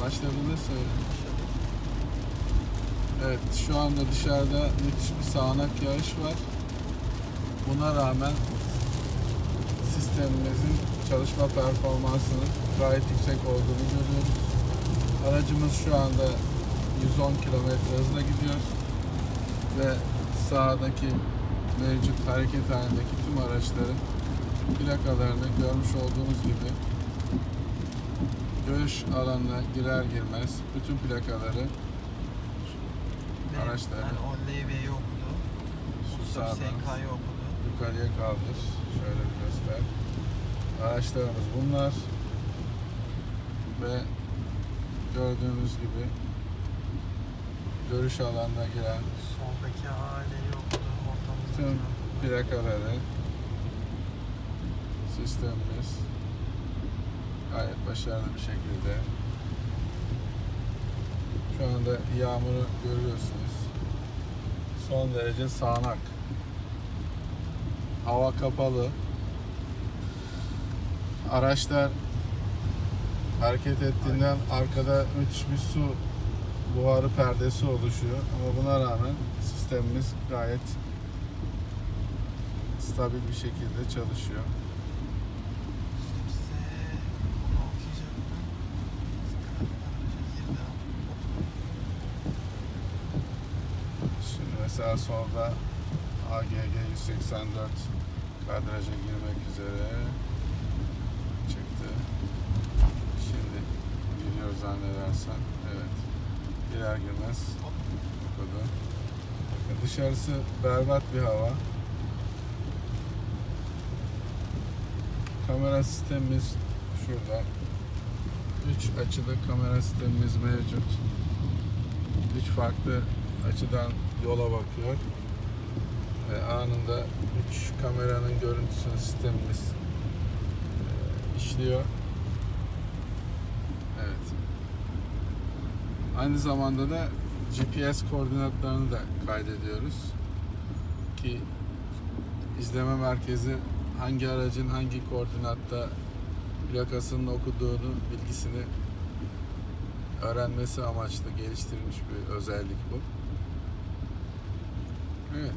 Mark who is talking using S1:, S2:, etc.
S1: Söyle. Evet şu anda dışarıda müthiş bir sağanak yağış var. Buna rağmen sistemimizin çalışma performansının gayet yüksek olduğunu görüyoruz. Aracımız şu anda 110 km hızla gidiyor ve sağdaki mevcut hareket halindeki tüm araçların plakalarını görmüş olduğunuz gibi görüş alanına girer girmez bütün plakaları Araçları.
S2: Yani o LV'yi okudu.
S1: şu sağdan
S2: SK'yı okudu.
S1: yukarıya kaldır. Şöyle bir göster. Araçlarımız bunlar. Ve gördüğünüz gibi görüş alanına giren
S2: Soldaki haleyi okudu.
S1: tüm
S2: Ortamızdaki.
S1: plakaları sistemimiz gayet başarılı bir şekilde şu anda yağmuru görüyorsunuz. Son derece sağanak. Hava kapalı. Araçlar hareket ettiğinden arkada müthiş bir su buharı perdesi oluşuyor. Ama buna rağmen sistemimiz gayet stabil bir şekilde çalışıyor. Mesela solda AGG 184 kadraja girmek üzere çıktı. Şimdi giriyor zannedersem. Evet. Girer girmez okudu. Bakın Dışarısı berbat bir hava. Kamera sistemimiz şurada. Üç açıda kamera sistemimiz mevcut. Üç farklı açıdan yola bakıyor. Ve anında üç kameranın görüntüsünü sistemimiz e, işliyor. Evet. Aynı zamanda da GPS koordinatlarını da kaydediyoruz. Ki izleme merkezi hangi aracın hangi koordinatta plakasının okuduğunu bilgisini öğrenmesi amaçlı geliştirilmiş bir özellik bu. Evet.